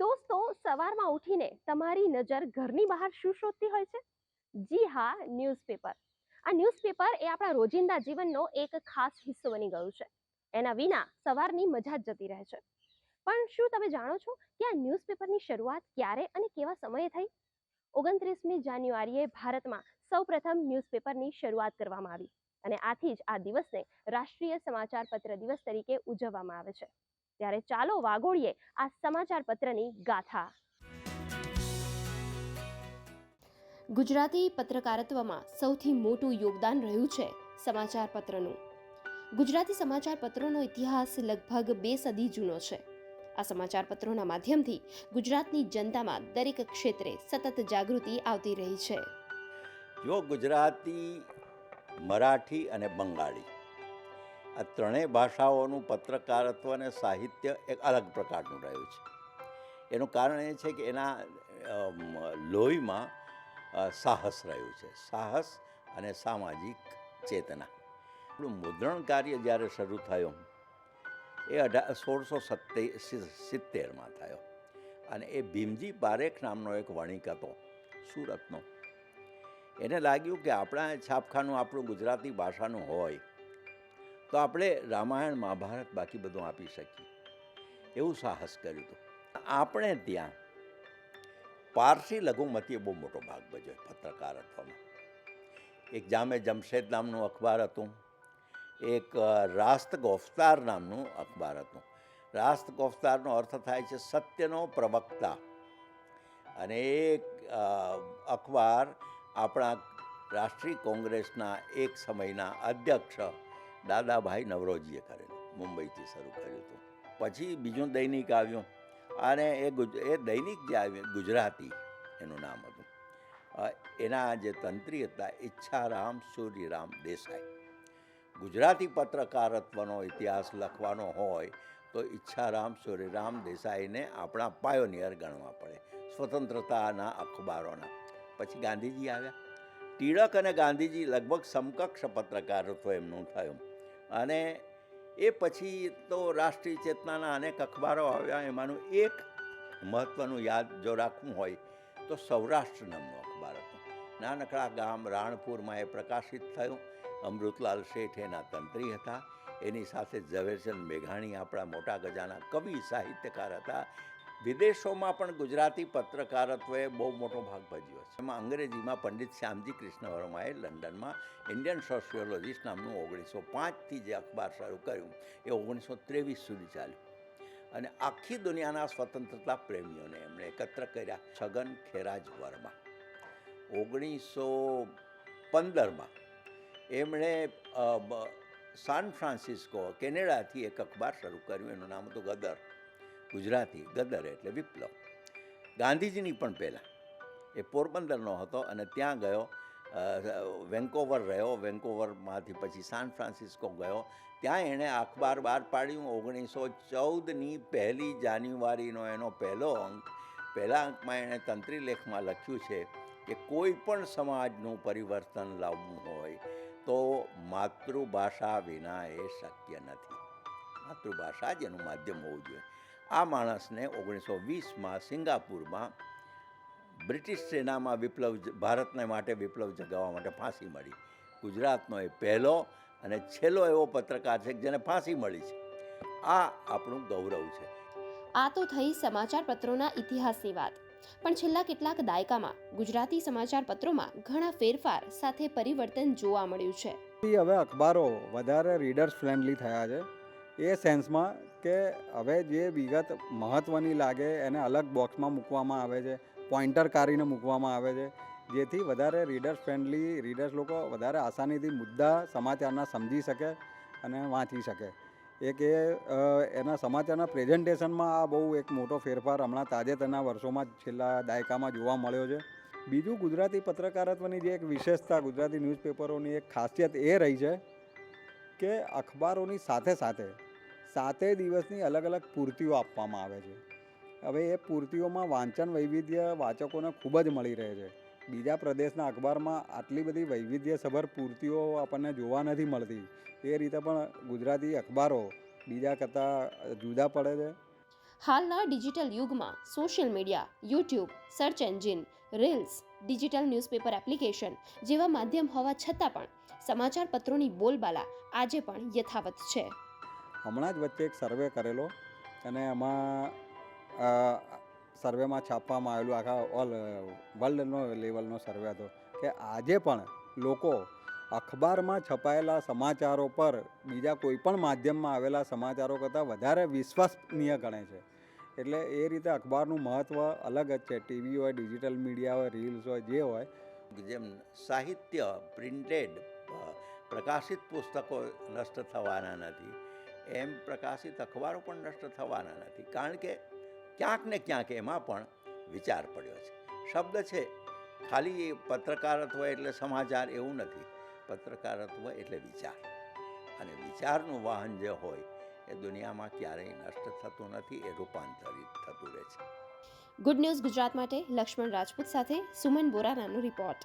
દોસ્તો, સવારમાં ઉઠીને તમારી નજર ઘરની બહાર શું શોધતી હોય છે? જી હા, ન્યૂઝપેપર. આ ન્યૂઝપેપર એ આપણા રોજિંદા જીવનનો એક ખાસ હિસ્સો બની ગયું છે. એના વિના સવારની મજા જ જતી રહે છે. પણ શું તમે જાણો છો કે આ ન્યૂઝપેપરની શરૂઆત ક્યારે અને કેવા સમયે થઈ? ઓગણત્રીસમી જાન્યુઆરીએ ભારતમાં સૌપ્રથમ ન્યૂઝપેપરની શરૂઆત કરવામાં આવી અને આથી જ આ દિવસને રાષ્ટ્રીય સમાચાર પત્ર દિવસ તરીકે ઉજવવામાં આવે છે. ત્યારે ચાલો વાગોળીએ આ સમાચાર પત્રની ગાથા. ગુજરાતી પત્રકારત્વમાં સૌથી મોટું યોગદાન રહ્યું છે સમાચાર પત્રનું ગુજરાતી સમાચાર પત્રોનો ઇતિહાસ લગભગ બે સદી જૂનો છે. આ સમાચાર પત્રોના માધ્યમથી ગુજરાતની જનતામાં દરેક ક્ષેત્રે સતત જાગૃતિ આવતી રહી છે. જો ગુજરાતી મરાઠી અને બંગાળી આ ત્રણેય ભાષાઓનું પત્રકારત્વ અને સાહિત્ય એક અલગ પ્રકારનું રહ્યું છે. એનું કારણ એ છે કે એના લોહીમાં સાહસ રહ્યું છે. સાહસ અને સામાજિક ચેતના. મુદ્રણ કાર્ય જ્યારે શરૂ થયું, એ અઢાર સોળસો સત્તે સિત્તેરમાં થયો. અને એ ભીમજી પારેખ નામનો એક વણિક હતો, સુરતનો. એને લાગ્યું કે આપણા છાપખાનું આપણું ગુજરાતી ભાષાનું હોય તો આપણે રામાયણ મહાભારત બાકી બધું આપી શકીએ. એવું સાહસ કર્યું હતું. આપણે ત્યાં પારસી લઘુમતીએ બહુ મોટો ભાગ ભજવ્યો પત્રકારત્વમાં. એક જામે જમશેદ નામનું અખબાર હતું. એક રાસ્ત ગોફતાર નામનું અખબાર હતું. રાસ્ત ગોફતારનો અર્થ થાય છે સત્યનો પ્રવક્તા. અને એ અખબાર આપણા રાષ્ટ્રીય કોંગ્રેસના એક સમયના અધ્યક્ષ દાદાભાઈ નવરોજીએ કરેલું, મુંબઈથી શરૂ કર્યું હતું. પછી બીજું દૈનિક આવ્યું, અને એ ગુજ, એ દૈનિક જે આવ્યું, ગુજરાતી, એનું નામ હતું. એના જે તંત્રી હતા, ઈચ્છારામ સૂર્યરામ દેસાઈ. ગુજરાતી પત્રકારત્વનો ઇતિહાસ લખવાનો હોય, તો ઈચ્છારામ સૂર્યરામ દેસાઈને આપણા પાયોનિયર ગણવા પડે, સ્વતંત્રતાના અખબારોના. પછી ગાંધીજી આવ્યા. ટિળક અને ગાંધીજી લગભગ સમકક્ષ પત્રકારત્વ એમનું થયું. અને એ પછી તો રાષ્ટ્રીય ચેતનાના અનેક અખબારો આવ્યા. એમાંનું એક મહત્ત્વનું યાદ જો રાખવું હોય તો સૌરાષ્ટ્ર નામનું અખબાર હતું. નાનકડા ગામ રાણપુરમાં એ પ્રકાશિત થયું. અમૃતલાલ શેઠ એના તંત્રી હતા. એની સાથે ઝવેરચંદ મેઘાણી આપણા મોટા ગજાના કવિ સાહિત્યકાર હતા. વિદેશોમાં પણ ગુજરાતી પત્રકારત્વએ બહુ મોટો ભાગ ભજ્યો છે. એમાં અંગ્રેજીમાં પંડિત શ્યામજી કૃષ્ણ વર્માએ લંડનમાં ઇન્ડિયન સોશિયોલોજીસ્ટ નામનું ઓગણીસો પાંચથી જે અખબાર શરૂ કર્યું, એ ઓગણીસો ત્રેવીસ સુધી ચાલ્યું. અને આખી દુનિયાના સ્વતંત્રતા પ્રેમીઓને એમણે એકત્ર કર્યા, છગન ખેરાજ વર્મા. ઓગણીસો પંદરમાં એમણે સાન ફ્રાન્સિસ્કો કેનેડાથી એક અખબાર શરૂ કર્યું, એનું નામ હતું ગદર. ગુજરાતી, ગદર એટલે વિપ્લવ. ગાંધીજીની પણ પહેલાં. એ પોરબંદરનો હતો અને ત્યાં ગયો વેન્કોવર રહ્યો. વેન્કોવરમાંથી પછી સાન ફ્રાન્સિસ્કો ગયો. ત્યાં એણે અખબાર બહાર પાડ્યું. ઓગણીસો ચૌદની પહેલી જાન્યુઆરીનો એનો પહેલો અંક. પહેલા અંકમાં એણે તંત્રી લેખમાં લખ્યું છે કે કોઈ પણ સમાજનું પરિવર્તન લાવવું હોય તો માતૃભાષા વિના એ શક્ય નથી. માતૃભાષા જ એનું માધ્યમ હોવું જોઈએ. આ માણસને ઓગણીસો વીસમાં સિંગાપુરમાં બ્રિટિશ સેનામાં વિપ્લવ ભારતને માટે વિપ્લવ જગાવવા માટે ફાંસી મળી. ગુજરાતનો એ પહેલો અને છેલ્લો એવો પત્રકાર છે જેને ફાંસી મળી છે. આ આપણું ગૌરવ છે. આ તો થઈ સમાચાર પત્રોના ઇતિહાસની વાત. પણ છેલ્લા કેટલાક દાયકામાં ગુજરાતી સમાચાર પત્રોમાં ઘણા ફેરફાર સાથે પરિવર્તન જોવા મળ્યું છે. હવે અખબારો વધારે રીડર્સ ફ્રેન્ડલી થયા છે. એ સેન્સમાં કે હવે જે વિગત મહત્ત્વની લાગે એને અલગ બોક્સમાં મૂકવામાં આવે છે, પોઈન્ટર કાઢીને મૂકવામાં આવે છે, જેથી વધારે રીડર્સ ફ્રેન્ડલી રીડર્સ લોકો વધારે આસાનીથી મુદ્દા સમાચારના સમજી શકે અને વાંચી શકે. એક એ એના સમાચારના પ્રેઝન્ટેશનમાં આ બહુ એક મોટો ફેરફાર હમણાં તાજેતરના વર્ષોમાં છેલ્લા દાયકામાં જોવા મળ્યો છે. બીજું ગુજરાતી પત્રકારત્વની જે એક વિશેષતા ગુજરાતી ન્યૂઝપેપરોની એક ખાસિયત એ રહી છે કે અખબારોની સાથે સાથે સાતે દિવસની અલગ અલગ પૂર્તિઓ આપવામાં આવે છે. હવે એ પૂર્તિઓમાં વાંચન વૈવિધ્ય વાચકોને ખૂબ જ મળી રહે છે. બીજા પ્રદેશના અખબારમાં આટલી બધી વૈવિધ્યસભર પૂર્તિઓ આપણને જોવા નથી મળતી. એ રીતે પણ ગુજરાતી અખબારો બીજા કરતાં જુદા પડે છે. હાલના ડિજિટલ યુગમાં social media, YouTube, search engine, reels, digital newspaper application જેવા માધ્યમ હોવા છતાં પણ સમાચાર પત્રોની બોલબાલા આજે પણ યથાવત છે. હમણાં જ વચ્ચે એક સર્વે કરેલો અને એમાં સર્વેમાં છાપવામાં આવેલું આખા ઓલ વર્લ્ડનો લેવલનો સર્વે હતો કે આજે પણ લોકો અખબારમાં છપાયેલા સમાચારો પર બીજા કોઈ પણ માધ્યમમાં આવેલા સમાચારો કરતાં વધારે વિશ્વસનીય ગણે છે. એટલે એ રીતે અખબારનું મહત્ત્વ અલગ જ છે. ટીવી હોય ડિજિટલ મીડિયા હોય રીલ્સ હોય, જે હોય. જેમ સાહિત્ય પ્રિન્ટેડ પ્રકાશિત પુસ્તકો નષ્ટ થવાના નથી. એમ પ્રકાશિત અખબારો પણ નષ્ટ થવાના નથી. કારણ કે ક્યાંક ને ક્યાંક એમાં પણ વિચાર પડ્યો છે. શબ્દ છે, ખાલી એ પત્રકારત્વ એટલે સમાચાર એવું નથી. પત્રકારત્વ એટલે વિચાર. અને વિચારનું વાહન જે હોય, એ દુનિયામાં ક્યારેય નષ્ટ થતું નથી, એ રૂપાંતરિત થતું રહે છે. ગુડ ન્યૂઝ ગુજરાત માટે લક્ષ્મણ રાજપૂત સાથે સુમન બોરાનાનો રિપોર્ટ.